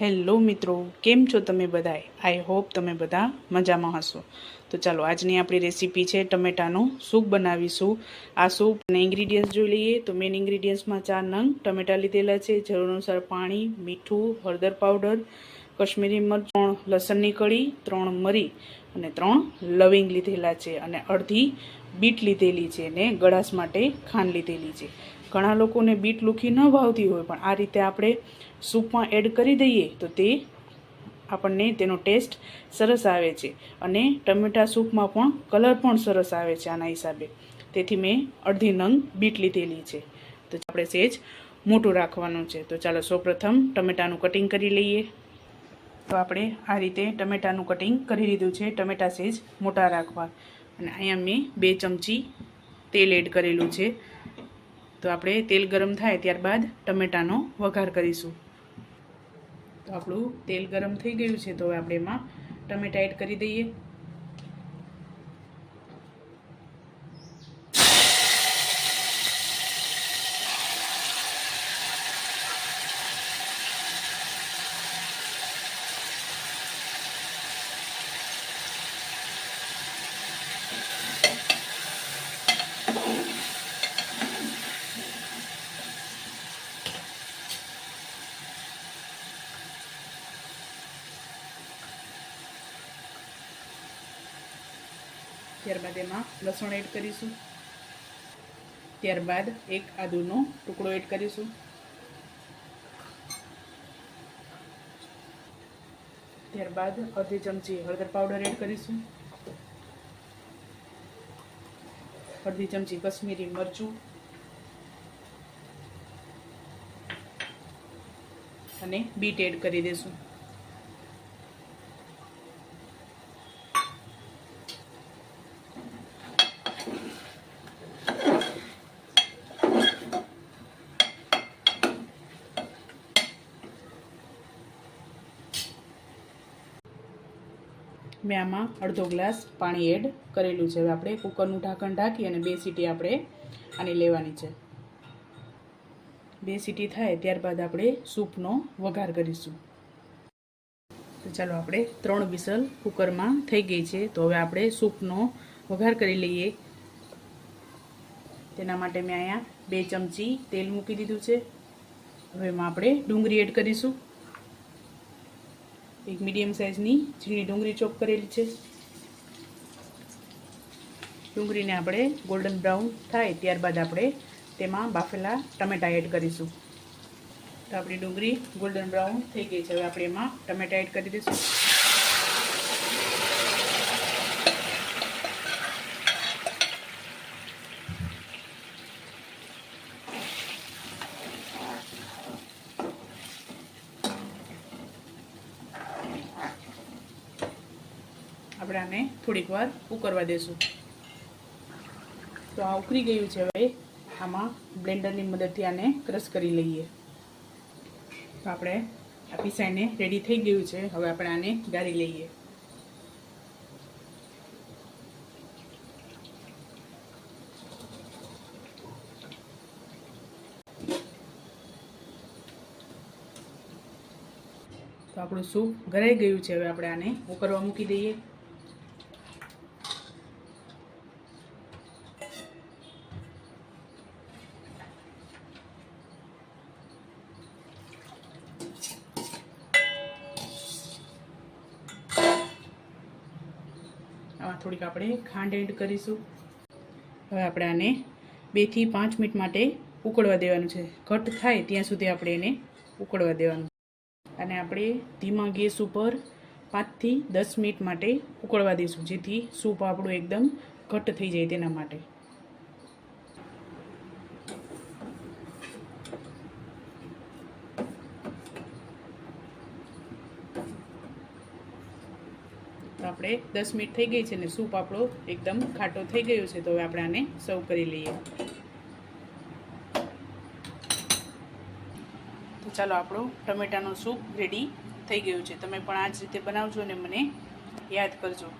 Hello મિત્રો, કેમ છો તમે બધાય? આઈ હોપ તમે બધા મજામાં હશો. તો ચાલો, આજની આપણી રેસીપી છે ટમેટાનું સૂપ બનાવીશું. આ સૂપ અને ઇન્ગ્રીડિયન્ટ્સ જોઈ લઈએ. તો મેઇન ઇન્ગ્રીડિયન્ટ્સમાં ચાર નંગ ટમેટા લીધેલા છે. જરૂર અનુસાર પાણી, મીઠું, હળદર પાવડર કશ્મીરી મરચ, ત્રણ લસણની કળી, ત્રણ મરી અને ત્રણ લવિંગ લીધેલા છે. અને અડધી બીટ લીધેલી છે અને ગળાશ માટે ખાંડ લીધેલી છે. ઘણા લોકોને બીટ લુખી ન ભાવતી હોય, પણ આ રીતે આપણે સૂપમાં એડ કરી દઈએ તો તે આપણને તેનો ટેસ્ટ સરસ આવે છે અને ટમેટા સૂપમાં પણ કલર પણ સરસ આવે છે આના હિસાબે. તેથી મેં અડધી નંગ બીટ લીધેલી છે. તો આપણે સેજ મોટું રાખવાનું છે. તો ચાલો સૌપ્રથમ ટમેટાનું કટિંગ કરી લઈએ. તો આપણે આ રીતે ટમેટાનું કટિંગ કરી લીધું છે. ટમેટા સેજ મોટા રાખવા. અને અહીંયા મેં બે ચમચી તેલ એડ કરેલું છે. તો આપણે તેલ ગરમ થાય ત્યારબાદ ટમેટાનો વઘાર કરીશું. તો આપણું તેલ ગરમ થઈ ગયું છે, તો હવે આપણે એમાં ટમેટા એડ કરી દઈએ. ત્યારબાદ એમાં લસણ એડ કરીશું. ત્યારબાદ એક આદુનો ટુકડો એડ કરીશું. ત્યારબાદ અડધી ચમચી હળદર પાવડર એડ કરીશું. અડધી ચમચી કશ્મીરી મરચું. અને બીટ એડ કરી દઈશું. મેં આમાં અડધો ગ્લાસ પાણી એડ કરેલું છે. હવે આપણે કુકરનું ઢાંકણ ઢાંકી અને બે સીટી આપણે આની લેવાની છે. બે સીટી થાય ત્યારબાદ આપણે સૂપનો વઘાર કરીશું. તો ચાલો આપણે ત્રણ વિસલ કુકરમાં થઈ ગઈ છે. તો હવે આપણે સૂપનો વઘાર કરી લઈએ. તેના માટે મેં અહીંયા બે ચમચી તેલ મૂકી દીધું છે. હવે એમાં આપણે ડુંગળી એડ કરીશું. એક મીડિયમ સાઇઝની ઝીણી ડુંગળી ચોપ કરેલી છે. ડુંગળીને આપણે ગોલ્ડન બ્રાઉન થાય ત્યારબાદ આપણે તેમાં બાફેલા ટમેટા એડ કરીશું. તો આપણી ડુંગળી ગોલ્ડન બ્રાઉન થઈ ગઈ છે. હવે આપણે એમાં ટમેટા એડ કરી દઈશું. આપણે આને થોડીક વાર ઉકરવા દેશું. તો આ ઉકરી ગયું છે હવે. આમાં બ્લેન્ડરની મદદથી આને ક્રશ કરી લઈએ. તો આપણે આ પીસાઈને રેડી થઈ ગયું છે. હવે આપણે આને ગાળી લઈએ. તો આપણું સૂપ ગરાઈ ગયું છે. હવે આપણે આને ઉકરવા મૂકી દઈએ. આમાં થોડીક આપણે ખાંડ એડ કરીશું. હવે આપણે આને બેથી પાંચ મિનિટ માટે ઉકળવા દેવાનું છે. ઘટ થાય ત્યાં સુધી આપણે એને ઉકળવા દેવાનું. અને આપણે ધીમા ગેસ ઉપર પાંચથી દસ મિનિટ માટે ઉકળવા દઈશું, જેથી સૂપ આપણું એકદમ ઘટ્ટ થઈ જાય તેના માટે. તો આપણે દસ મિનિટ થઈ ગઈ છે ને સૂપ આપણો એકદમ ખાટો થઈ ગયો છે, તો હવે આપણે આને સર્વ કરી લઈએ. તો ચાલો આપણો ટમેટાનો સૂપ રેડી થઈ ગયું છે. તમે પણ આ જ રીતે બનાવજો અને મને યાદ કરજો.